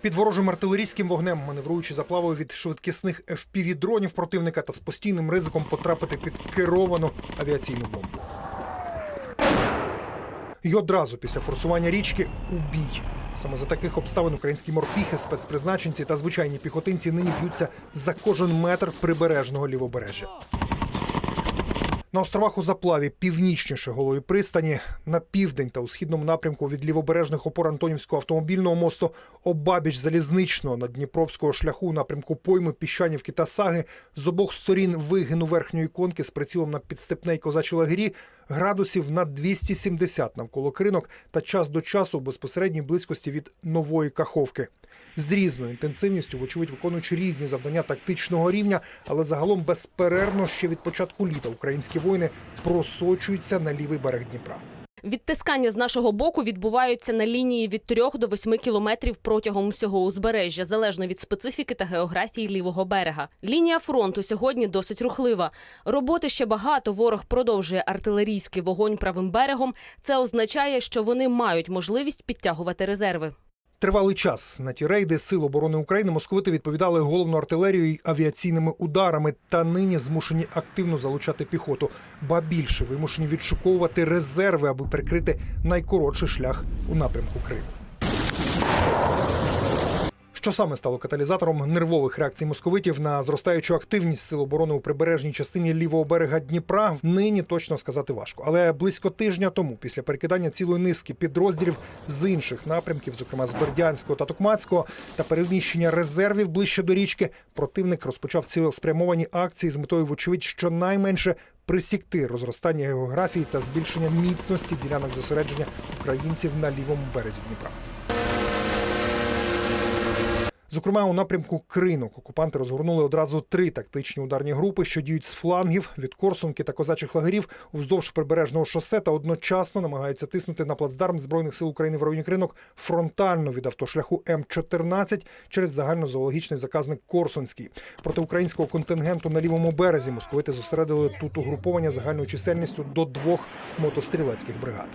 Під ворожим артилерійським вогнем, маневруючи заплавою від швидкісних fpv дронів противника та з постійним ризиком потрапити під керовану авіаційну бомбу. І одразу після форсування річки у бій. Саме за таких обставин українські морпіхи, спецпризначенці та звичайні піхотинці нині б'ються за кожен метр прибережного лівобережжя. На островах у заплаві північніше голої пристані, на південь та у східному напрямку від лівобережних опор Антонівського автомобільного мосту, обабіч залізничного на Дніпровського шляху напрямку пойми Піщанівки та Саги з обох сторін вигину верхньої конки з прицілом на підстепне й козачі лагері градусів на 270 навколо кринок та час до часу в безпосередній близькості від нової каховки. З різною інтенсивністю, вочевидь, виконуючи різні завдання тактичного рівня, але загалом безперервно ще від початку літа українські воїни просочуються на лівий берег Дніпра. Відтискання з нашого боку відбуваються на лінії від 3 до 8 кілометрів протягом усього узбережжя, залежно від специфіки та географії лівого берега. Лінія фронту сьогодні досить рухлива. Роботи ще багато. Ворог продовжує артилерійський вогонь правим берегом. Це означає, що вони мають можливість підтягувати резерви. Тривалий час на ті рейди Сил оборони України московити відповідали головну артилерією і авіаційними ударами, та нині змушені активно залучати піхоту, ба більше вимушені відшуковувати резерви, аби прикрити найкоротший шлях у напрямку Криму. Що саме стало каталізатором нервових реакцій московитів на зростаючу активність сил оборони у прибережній частині лівого берега Дніпра, нині точно сказати важко. Але близько тижня тому, після перекидання цілої низки підрозділів з інших напрямків, зокрема з Бердянського та Токмацького, та переміщення резервів ближче до річки, противник розпочав цілеспрямовані акції з метою, вочевидь, щонайменше присікти розростання географії та збільшення міцності ділянок зосередження українців на лівому березі Дніпра. Зокрема, у напрямку Кринок окупанти розгорнули одразу три тактичні ударні групи, що діють з флангів від Корсунки та козачих лагерів уздовж прибережного шосе та одночасно намагаються тиснути на плацдарм збройних сил України в районі Кринок фронтально від автошляху М14 через загальнозоологічний заказник Корсунський. Проти українського контингенту на лівому березі московити зосередили тут угруповання загальною чисельністю до двох мотострілецьких бригад.